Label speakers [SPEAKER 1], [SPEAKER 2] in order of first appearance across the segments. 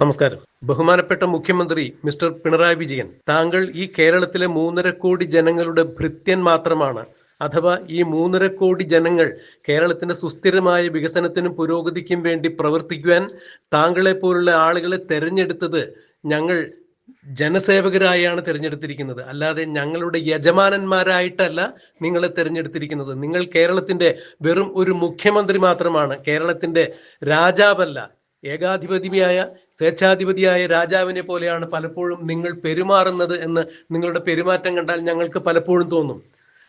[SPEAKER 1] നമസ്കാരം. ബഹുമാനപ്പെട്ട മുഖ്യമന്ത്രി മിസ്റ്റർ പിണറായി വിജയൻ താങ്കൾ ഈ കേരളത്തിലെ മൂന്നര കോടി ജനങ്ങളുടെ ഭൃത്യൻ മാത്രമാണ് അഥവാ ഈ മൂന്നര കോടി ജനങ്ങൾ കേരളത്തിന്റെ സുസ്ഥിരമായ വികസനത്തിനും പുരോഗതിക്കും വേണ്ടി പ്രവർത്തിക്കുവാൻ താങ്കളെ പോലുള്ള ആളുകളെ തെരഞ്ഞെടുത്തത് ഞങ്ങൾ ജനസേവകരായാണ് തിരഞ്ഞെടുത്തിരിക്കുന്നത്. അല്ലാതെ ഞങ്ങളുടെ യജമാനന്മാരായിട്ടല്ല നിങ്ങളെ തിരഞ്ഞെടുത്തിരിക്കുന്നത്. നിങ്ങൾ കേരളത്തിന്റെ വെറും ഒരു മുഖ്യമന്ത്രി മാത്രമാണ്. കേരളത്തിന്റെ രാജാവല്ല. ഏകാധിപതിയായ സ്വേച്ഛാധിപതിയായ രാജാവിനെ പോലെയാണ് പലപ്പോഴും നിങ്ങൾ പെരുമാറുന്നത് എന്ന് നിങ്ങളുടെ പെരുമാറ്റം കണ്ടാൽ ഞങ്ങൾക്ക് പലപ്പോഴും തോന്നും.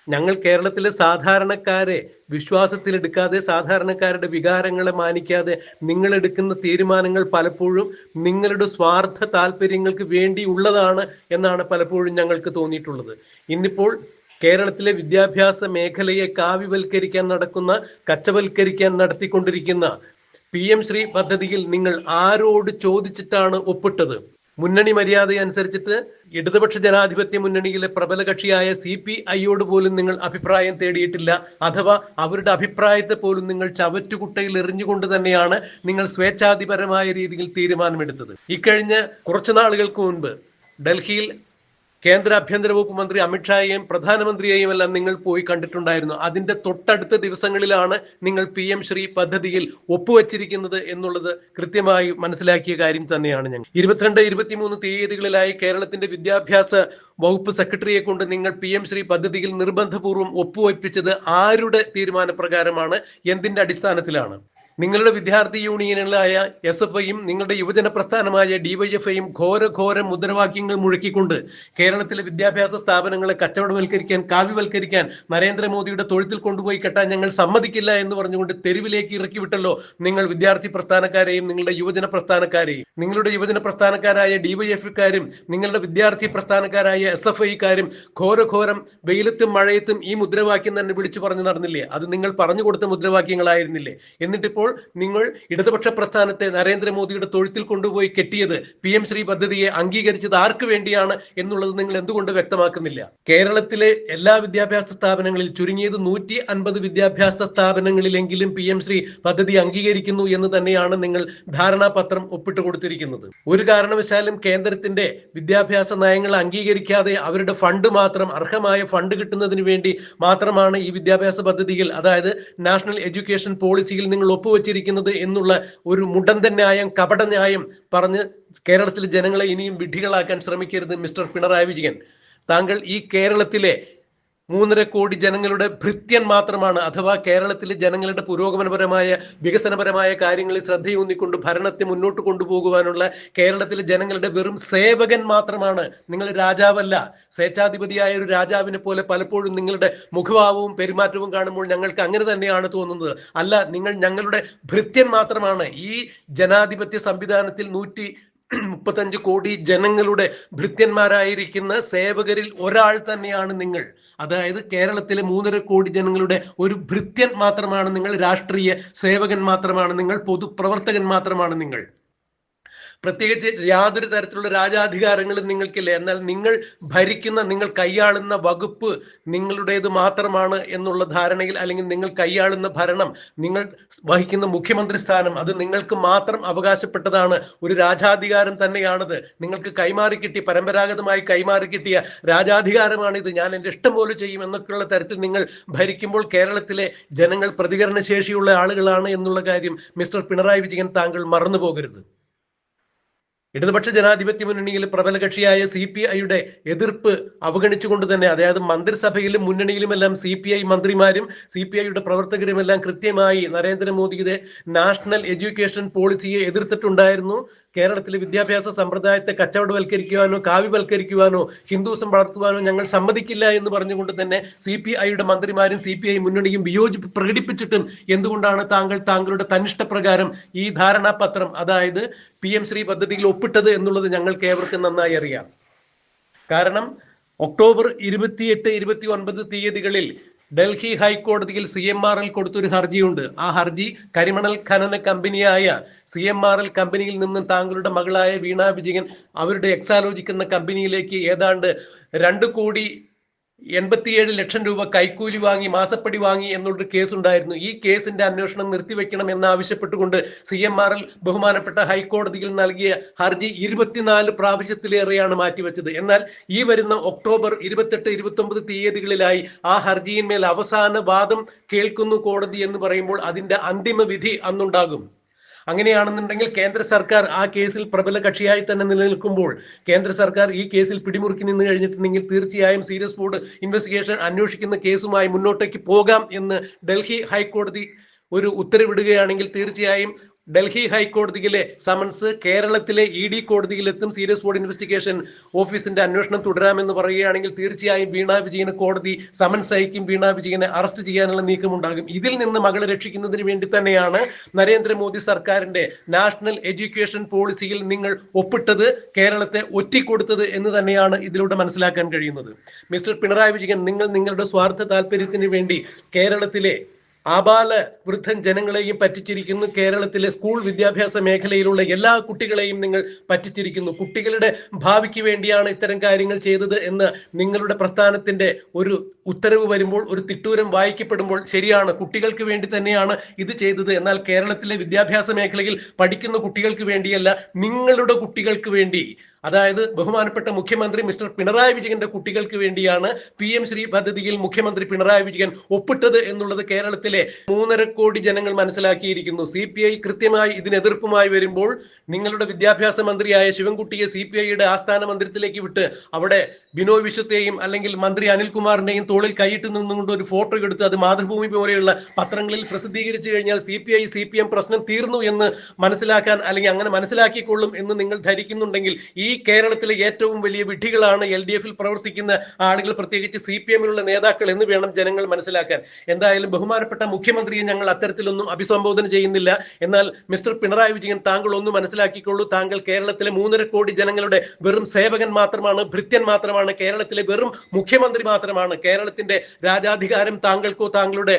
[SPEAKER 1] ഞങ്ങൾ കേരളത്തിലെ സാധാരണക്കാരെ വിശ്വാസത്തിലെടുക്കാതെ സാധാരണക്കാരുടെ വികാരങ്ങളെ മാനിക്കാതെ നിങ്ങൾ എടുക്കുന്ന തീരുമാനങ്ങൾ പലപ്പോഴും നിങ്ങളുടെ സ്വാർത്ഥ താല്പര്യങ്ങൾക്ക് വേണ്ടിയുള്ളതാണ് എന്നാണ് പലപ്പോഴും ഞങ്ങൾക്ക് തോന്നിയിട്ടുള്ളത്. ഇന്നിപ്പോൾ കേരളത്തിലെ വിദ്യാഭ്യാസ മേഖലയെ കാവ്യവൽക്കരിക്കാൻ നടക്കുന്ന കച്ചവൽക്കരിക്കാൻ നടത്തിക്കൊണ്ടിരിക്കുന്ന പി എം ശ്രീ പദ്ധതിയിൽ നിങ്ങൾ ആരോട് ചോദിച്ചിട്ടാണ് ഒപ്പിട്ടത്? മുന്നണി മര്യാദ അനുസരിച്ചിട്ട് ഇടതുപക്ഷ ജനാധിപത്യ മുന്നണിയിലെ പ്രബല കക്ഷിയായ സി പി ഐയോട് പോലും നിങ്ങൾ അഭിപ്രായം തേടിയിട്ടില്ല. അഥവാ അവരുടെ അഭിപ്രായത്തെ പോലും നിങ്ങൾ ചവറ്റുകുട്ടയിൽ എറിഞ്ഞുകൊണ്ട് തന്നെയാണ് നിങ്ങൾ സ്വേച്ഛാധിപരമായ രീതിയിൽ തീരുമാനമെടുത്തത്. ഇക്കഴിഞ്ഞ കുറച്ചു നാളുകൾക്ക് മുൻപ് ഡൽഹിയിൽ കേന്ദ്ര ആഭ്യന്തര വകുപ്പ് മന്ത്രി അമിത്ഷായെയും പ്രധാനമന്ത്രിയെയും എല്ലാം നിങ്ങൾ പോയി കണ്ടിട്ടുണ്ടായിരുന്നു. അതിന്റെ തൊട്ടടുത്ത ദിവസങ്ങളിലാണ് നിങ്ങൾ പി എം ശ്രീ പദ്ധതിയിൽ ഒപ്പുവച്ചിരിക്കുന്നത് എന്നുള്ളത് കൃത്യമായി മനസ്സിലാക്കിയ കാര്യം തന്നെയാണ് ഞങ്ങൾ. ഇരുപത്തിരണ്ട് ഇരുപത്തിമൂന്ന് തീയതികളിലായി കേരളത്തിന്റെ വിദ്യാഭ്യാസ വകുപ്പ് സെക്രട്ടറിയെ കൊണ്ട് നിങ്ങൾ പി എം ശ്രീ പദ്ധതിയിൽ നിർബന്ധപൂർവം ഒപ്പുവയ്പ്പിച്ചത് ആരുടെ തീരുമാനപ്രകാരമാണ്? എന്തിന്റെ അടിസ്ഥാനത്തിലാണ്? നിങ്ങളുടെ വിദ്യാർത്ഥി യൂണിയനുകളായ എസ് എഫ് ഐയും നിങ്ങളുടെ യുവജന പ്രസ്ഥാനമായ ഡിവൈഎഫ്ഐയും ഘോര ഘോര മുദ്രാവാക്യങ്ങൾ മുഴക്കിക്കൊണ്ട് കേരളത്തിലെ വിദ്യാഭ്യാസ സ്ഥാപനങ്ങളെ കച്ചവടവൽക്കരിക്കാൻ കാവ്യവൽക്കരിക്കാൻ നരേന്ദ്രമോദിയുടെ തൊഴുത്തിൽ കൊണ്ടുപോയി കെട്ടാൻ ഞങ്ങൾ സമ്മതിക്കില്ല എന്ന് പറഞ്ഞുകൊണ്ട് തെരുവിലേക്ക് ഇറക്കി വിട്ടല്ലോ നിങ്ങൾ വിദ്യാർത്ഥി പ്രസ്ഥാനക്കാരെയും നിങ്ങളുടെ യുവജന പ്രസ്ഥാനക്കാരെയും നിങ്ങളുടെ യുവജന പ്രസ്ഥാനക്കാരായ ഡിവൈഎഫ്കാരും നിങ്ങളുടെ വിദ്യാർത്ഥി പ്രസ്ഥാനക്കാരായ എസ് എഫ് ഐക്കാരും ഘോരഘോരം വെയിലത്തും മഴയത്തും ഈ മുദ്രാവാക്യം തന്നെ വിളിച്ചു പറഞ്ഞു നടന്നില്ലേ? അത് നിങ്ങൾ പറഞ്ഞു കൊടുത്ത മുദ്രാവാക്യങ്ങളായിരുന്നില്ലേ? എന്നിട്ടിപ്പോൾ നിങ്ങൾ ഇടതുപക്ഷ പ്രസ്ഥാനത്തെ നരേന്ദ്രമോദിയുടെ തൊഴുത്തിൽ കൊണ്ടുപോയി കെട്ടിയത് പി എം ശ്രീ പദ്ധതിയെ അംഗീകരിച്ചത് ആർക്ക് വേണ്ടിയാണ് എന്നുള്ളത് നിങ്ങൾ എന്തുകൊണ്ട് വ്യക്തമാക്കുന്നില്ല? കേരളത്തിലെ എല്ലാ വിദ്യാഭ്യാസ സ്ഥാപനങ്ങളിൽ ചുരുങ്ങിയത് നൂറ്റി അൻപത് വിദ്യാഭ്യാസ സ്ഥാപനങ്ങളിലെങ്കിലും പി എം ശ്രീ പദ്ധതി അംഗീകരിക്കുന്നു എന്ന് തന്നെയാണ് നിങ്ങൾ ധാരണാപത്രം ഒപ്പിട്ട് കൊടുത്തിരിക്കുന്നത്. ഒരു കാരണവശാലും കേന്ദ്രത്തിന്റെ വിദ്യാഭ്യാസ നയങ്ങൾ അംഗീകരിക്കാതെ അവരുടെ ഫണ്ട് മാത്രം അർഹമായ ഫണ്ട് കിട്ടുന്നതിന് വേണ്ടി മാത്രമാണ് ഈ വിദ്യാഭ്യാസ പദ്ധതിയിൽ അതായത് നാഷണൽ എഡ്യൂക്കേഷൻ പോളിസിയിൽ നിങ്ങൾ ഒപ്പുവച്ചിരിക്കുന്നത് എന്നുള്ള ഒരു മുടന്തൻ ന്യായം കപട ന്യായം പറഞ്ഞ് കേരളത്തിലെ ജനങ്ങളെ ഇനിയും വിഡ്ഢികളാക്കാൻ ശ്രമിക്കരുത് മിസ്റ്റർ പിണറായി വിജയൻ. താങ്കൾ ഈ കേരളത്തിലെ മൂന്നര കോടി ജനങ്ങളുടെ ഭൃത്യൻ മാത്രമാണ്. അഥവാ കേരളത്തിലെ ജനങ്ങളുടെ പുരോഗമനപരമായ വികസനപരമായ കാര്യങ്ങളിൽ ശ്രദ്ധയൂന്നിക്കൊണ്ട് ഭരണത്തെ മുന്നോട്ട് കൊണ്ടുപോകുവാനുള്ള കേരളത്തിലെ ജനങ്ങളുടെ വെറും സേവകൻ മാത്രമാണ് നിങ്ങൾ രാജാവല്ല. സ്വേച്ഛാധിപതിയായ ഒരു രാജാവിനെ പോലെ പലപ്പോഴും നിങ്ങളുടെ മുഖഭാവവും പെരുമാറ്റവും കാണുമ്പോൾ ഞങ്ങൾക്ക് അങ്ങനെ തന്നെയാണ് തോന്നുന്നത്. അല്ല നിങ്ങൾ ഞങ്ങളുടെ ഭൃത്യൻ മാത്രമാണ്. ഈ ജനാധിപത്യ സംവിധാനത്തിൽ നൂറ്റി മുപ്പത്തഞ്ച് കോടി ജനങ്ങളുടെ ഭൃത്യന്മാരായിരിക്കുന്ന സേവകരിൽ ഒരാൾ തന്നെയാണ് നിങ്ങൾ. അതായത് കേരളത്തിലെ മൂന്നര കോടി ജനങ്ങളുടെ ഒരു ഭൃത്യൻ മാത്രമാണ് നിങ്ങൾ രാഷ്ട്രീയ സേവകൻ മാത്രമാണ് നിങ്ങൾ പൊതുപ്രവർത്തകൻ മാത്രമാണ് നിങ്ങൾ. പ്രത്യേകിച്ച് യാതൊരു തരത്തിലുള്ള രാജാധികാരങ്ങളും നിങ്ങൾക്കില്ല. എന്നാൽ നിങ്ങൾ ഭരിക്കുന്ന നിങ്ങൾ കൈയാളുന്ന വകുപ്പ് നിങ്ങളുടേത് മാത്രമാണ് എന്നുള്ള ധാരണയിൽ അല്ലെങ്കിൽ നിങ്ങൾ കൈയാളുന്ന ഭരണം നിങ്ങൾ വഹിക്കുന്ന മുഖ്യമന്ത്രി സ്ഥാനം അത് നിങ്ങൾക്ക് മാത്രം അവകാശപ്പെട്ടതാണ്. ഒരു രാജാധികാരം തന്നെയാണത്. നിങ്ങൾക്ക് കൈമാറി കിട്ടി പരമ്പരാഗതമായി കൈമാറി കിട്ടിയ രാജാധികാരമാണിത്. ഞാൻ എന്റെ ഇഷ്ടം പോലെ ചെയ്യും എന്നൊക്കെയുള്ള തരത്തിൽ നിങ്ങൾ ഭരിക്കുമ്പോൾ കേരളത്തിലെ ജനങ്ങൾ പ്രതികരണശേഷിയുള്ള ആളുകളാണ് എന്നുള്ള കാര്യം മിസ്റ്റർ പിണറായി വിജയൻ താങ്കൾ മറന്നു പോകരുത് ഇടതുപക്ഷ ജനാധിപത്യ മുന്നണിയിൽ പ്രബല കക്ഷിയായ സി പി ഐയുടെ എതിർപ്പ് അവഗണിച്ചുകൊണ്ട് തന്നെ അതായത് മന്ത്രിസഭയിലും മുന്നണിയിലുമെല്ലാം സി പി ഐ മന്ത്രിമാരും സി പി ഐയുടെ പ്രവർത്തകരും എല്ലാം കൃത്യമായി നരേന്ദ്രമോദിയുടെ നാഷണൽ എഡ്യൂക്കേഷൻ പോളിസിയെ എതിർത്തിട്ടുണ്ടായിരുന്നു. കേരളത്തിലെ വിദ്യാഭ്യാസ സമ്പ്രദായത്തെ കച്ചവടവൽക്കരിക്കുവാനോ കാവ്യവൽക്കരിക്കുവാനോ ഹിന്ദുസം വളർത്തുവാനോ ഞങ്ങൾ സമ്മതിക്കില്ല എന്ന് പറഞ്ഞുകൊണ്ട് തന്നെ സി പി ഐയുടെ മന്ത്രിമാരും സി പി ഐ മുന്നണിയും വിയോജിപ്പ് പ്രകടിപ്പിച്ചിട്ടും എന്തുകൊണ്ടാണ് താങ്കൾ താങ്കളുടെ തനിഷ്ടപ്രകാരം ഈ ധാരണാപത്രം അതായത് പി എം ശ്രീ പദ്ധതിയിൽ ഒപ്പിട്ടത് എന്നുള്ളത് ഞങ്ങൾക്ക് ഏവർക്കും നന്നായി അറിയാം. കാരണം ഒക്ടോബർ ഇരുപത്തിയെട്ട് ഇരുപത്തി ഒൻപത് തീയതികളിൽ ഡൽഹി ഹൈക്കോടതിയിൽ സി എം ആർ എൽ കൊടുത്തൊരു ഹർജിയുണ്ട്. ആ ഹർജി കരിമണൽ ഖനന കമ്പനിയായ സി എം ആർ എൽ കമ്പനിയിൽ നിന്ന് താങ്കളുടെ മകളായ വീണ വിജയൻ അവരുടെ എക്സാലോജിക്കുന്ന കമ്പനിയിലേക്ക് ഏതാണ്ട് രണ്ട് കോടി എൺപത്തിയേഴ് ലക്ഷം രൂപ കൈക്കൂലി വാങ്ങി മാസപ്പടി വാങ്ങി എന്നുള്ളൊരു കേസ് ഉണ്ടായിരുന്നു ഈ കേസിന്റെ അന്വേഷണം നിർത്തിവെക്കണം എന്നാവശ്യപ്പെട്ടുകൊണ്ട് സി എം ആർ എൽ ബഹുമാനപ്പെട്ട ഹൈക്കോടതിയിൽ നൽകിയ ഹർജി ഇരുപത്തിനാല് പ്രാവശ്യത്തിലേറെയാണ് മാറ്റിവെച്ചത്. എന്നാൽ ഈ വരുന്ന ഒക്ടോബർ ഇരുപത്തെട്ട് ഇരുപത്തി ഒമ്പത് തീയതികളിലായി ആ ഹർജിയിന്മേൽ അവസാന വാദം കേൾക്കുന്നു കോടതി എന്ന് പറയുമ്പോൾ അതിന്റെ അന്തിമ വിധി അന്നുണ്ടാകും. അങ്ങനെയാണെന്നുണ്ടെങ്കിൽ കേന്ദ്ര സർക്കാർ ആ കേസിൽ പ്രബല കക്ഷിയായി തന്നെ നിലനിൽക്കുമ്പോൾ കേന്ദ്ര സർക്കാർ ഈ കേസിൽ പിടിമുറുക്കി നിന്ന് കഴിഞ്ഞിട്ടുണ്ടെങ്കിൽ തീർച്ചയായും സീരിയസ് ബോർഡ് ഇൻവെസ്റ്റിഗേഷൻ അന്വേഷിക്കുന്ന കേസുമായി മുന്നോട്ടേക്ക് പോകാം എന്ന് ഡൽഹി ഹൈക്കോടതി ഒരു ഉത്തരവിടുകയാണെങ്കിൽ തീർച്ചയായും ഡൽഹി ഹൈക്കോടതിയിലെ സമൻസ് കേരളത്തിലെ ഇ ഡി കോടതിയിലെത്തും സീരിയസ് ബോർഡ് ഇൻവെസ്റ്റിഗേഷൻ ഓഫീസിന്റെ അന്വേഷണം തുടരാമെന്ന് പറയുകയാണെങ്കിൽ തീർച്ചയായും വീണ വിജയന് കോടതി സമൻസ് അയക്കും വീണ വിജയനെ അറസ്റ്റ് ചെയ്യാനുള്ള നീക്കമുണ്ടാകും. ഇതിൽ നിന്ന് മകളെ രക്ഷിക്കുന്നതിന് വേണ്ടി തന്നെയാണ് നരേന്ദ്രമോദി സർക്കാരിന്റെ നാഷണൽ എഡ്യൂക്കേഷൻ പോളിസിയിൽ നിങ്ങൾ ഒപ്പിട്ടത് കേരളത്തെ ഒറ്റിക്കൊടുത്തത് എന്ന് തന്നെയാണ് ഇതിലൂടെ മനസ്സിലാക്കാൻ കഴിയുന്നത്. മിസ്റ്റർ പിണറായി വിജയൻ നിങ്ങൾ നിങ്ങളുടെ സ്വാർത്ഥ താല്പര്യത്തിന് വേണ്ടി കേരളത്തിലെ ആബാല വൃദ്ധൻ ജനങ്ങളെയും പറ്റിച്ചിരിക്കുന്നു. കേരളത്തിലെ സ്കൂൾ വിദ്യാഭ്യാസ മേഖലയിലുള്ള എല്ലാ കുട്ടികളെയും നിങ്ങൾ പറ്റിച്ചിരിക്കുന്നു. കുട്ടികളുടെ ഭാവിക്ക് വേണ്ടിയാണ് ഇത്തരം കാര്യങ്ങൾ ചെയ്തത് എന്ന് നിങ്ങളുടെ പ്രസ്ഥാനത്തിന്റെ ഒരു ഉത്തരവ് വരുമ്പോൾ ഒരു തിട്ടൂരം വായിക്കപ്പെടുമ്പോൾ ശരിയാണ്. കുട്ടികൾക്ക് വേണ്ടി തന്നെയാണ് ഇത് ചെയ്തത്. എന്നാൽ കേരളത്തിലെ വിദ്യാഭ്യാസ മേഖലയിൽ പഠിക്കുന്ന കുട്ടികൾക്ക് വേണ്ടിയല്ല നിങ്ങളുടെ കുട്ടികൾക്ക് വേണ്ടി അതായത് ബഹുമാനപ്പെട്ട മുഖ്യമന്ത്രി മിസ്റ്റർ പിണറായി വിജയന്റെ കുട്ടികൾക്ക് വേണ്ടിയാണ് പി എം ശ്രീ പദ്ധതിയിൽ മുഖ്യമന്ത്രി പിണറായി വിജയൻ ഒപ്പിട്ടത് എന്നുള്ളത് കേരളത്തിലെ മൂന്നര കോടി ജനങ്ങൾ മനസ്സിലാക്കിയിരിക്കുന്നു. സി പി ഐ കൃത്യമായി ഇതിന് എതിർപ്പുമായി വരുമ്പോൾ നിങ്ങളുടെ വിദ്യാഭ്യാസ മന്ത്രിയായ ശിവൻകുട്ടിയെ സി പി ഐയുടെ ആസ്ഥാന മന്ദിരത്തിലേക്ക് വിട്ട് അവിടെ ബിനോയ് വിശ്വത്തെയും അല്ലെങ്കിൽ മന്ത്രി അനിൽകുമാറിന്റെയും തോളിൽ കൈയിട്ട് നിന്നുകൊണ്ട് ഒരു ഫോട്ടോ എടുത്ത് അത് മാതൃഭൂമി പോലെയുള്ള പത്രങ്ങളിൽ പ്രസിദ്ധീകരിച്ചു കഴിഞ്ഞാൽ C P I C P M പ്രശ്നം തീർന്നു എന്ന് മനസ്സിലാക്കാൻ അല്ലെങ്കിൽ അങ്ങനെ മനസ്സിലാക്കിക്കൊള്ളും എന്ന് നിങ്ങൾ ധരിക്കുന്നുണ്ടെങ്കിൽ ഈ കേരളത്തിലെ ഏറ്റവും വലിയ വിഡ്ഢികളാണ് എൽ ഡി എഫിൽ പ്രവർത്തിക്കുന്ന ആളുകൾ പ്രത്യേകിച്ച് സി പി എമ്മിലുള്ള നേതാക്കൾ എന്ന് വേണം ജനങ്ങൾ മനസ്സിലാക്കാൻ. എന്തായാലും ബഹുമാനപ്പെട്ട മുഖ്യമന്ത്രിയെ ഞങ്ങൾ അത്തരത്തിലൊന്നും അഭിസംബോധന ചെയ്യുന്നില്ല. എന്നാൽ മിസ്റ്റർ പിണറായി വിജയൻ താങ്കൾ ഒന്ന് മനസ്സിലാക്കിക്കൊള്ളൂ താങ്കൾ കേരളത്തിലെ മൂന്നര കോടി ജനങ്ങളുടെ വെറും സേവകൻ മാത്രമാണ് ഭൃത്യൻ മാത്രമാണ്. കേരളത്തിലെ വെറും മുഖ്യമന്ത്രി മാത്രമാണ്. കേരളത്തിന്റെ രാജാധികാരം താങ്കൾക്കോ താങ്കളുടെ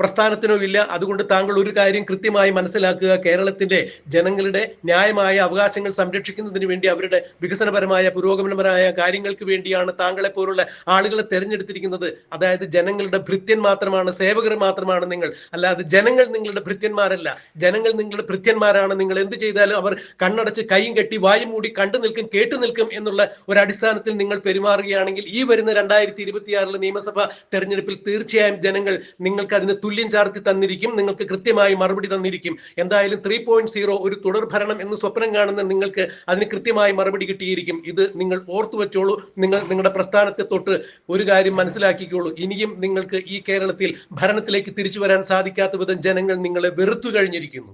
[SPEAKER 1] പ്രസ്ഥാനത്തിനോ ഇല്ല. അതുകൊണ്ട് താങ്കൾ ഒരു കാര്യം കൃത്യമായി മനസ്സിലാക്കുക. കേരളത്തിന്റെ ജനങ്ങളുടെ ന്യായമായ അവകാശങ്ങൾ സംരക്ഷിക്കുന്നതിന് വേണ്ടി അവരുടെ വികസനപരമായ പുരോഗമനപരമായ കാര്യങ്ങൾക്ക് വേണ്ടിയാണ് താങ്കളെ പോലുള്ള ആളുകളെ തെരഞ്ഞെടുത്തിരിക്കുന്നത്. അതായത് ജനങ്ങളുടെ ഭൃത്യൻ മാത്രമാണ് സേവകർ മാത്രമാണ് നിങ്ങൾ. അല്ലാതെ ജനങ്ങൾ നിങ്ങളുടെ ഭൃത്യന്മാരല്ല. ജനങ്ങൾ നിങ്ങളുടെ ഭൃത്യന്മാരാണ്. നിങ്ങൾ എന്ത് ചെയ്താലും അവർ കണ്ണടച്ച് കൈയും കെട്ടി വായും മൂടി കണ്ടു നിൽക്കും കേട്ടു നിൽക്കും എന്നുള്ള ഒരു അടിസ്ഥാനത്തിൽ നിങ്ങൾ പെരുമാറുകയാണെങ്കിൽ ഈ വരുന്ന രണ്ടായിരത്തി ഇരുപത്തിയാറിലെ നിയമസഭ തെരഞ്ഞെടുപ്പിൽ തീർച്ചയായും ജനങ്ങൾ നിങ്ങൾക്ക് അതിന് തുല്യം ചാർത്തി തന്നിരിക്കും. നിങ്ങൾക്ക് കൃത്യമായി മറുപടി തന്നിരിക്കും. എന്തായാലും ത്രീ പോയിന്റ് സീറോ ഒരു തുടർ ഭരണം എന്ന് സ്വപ്നം കാണുന്ന നിങ്ങൾക്ക് അതിന് കൃത്യമായി മറുപടി കിട്ടിയിരിക്കും. ഇത് നിങ്ങൾ ഓർത്തു വെച്ചോളൂ. നിങ്ങൾ നിങ്ങളുടെ പ്രസ്ഥാനത്തെ തൊട്ട് ഒരു കാര്യം മനസ്സിലാക്കിക്കോളൂ. ഇനിയും നിങ്ങൾക്ക് ഈ കേരളത്തിൽ ഭരണത്തിലേക്ക് തിരിച്ചു വരാൻ സാധിക്കാത്ത വിധം ജനങ്ങൾ നിങ്ങളെ വെറുത്തു കഴിഞ്ഞിരിക്കുന്നു.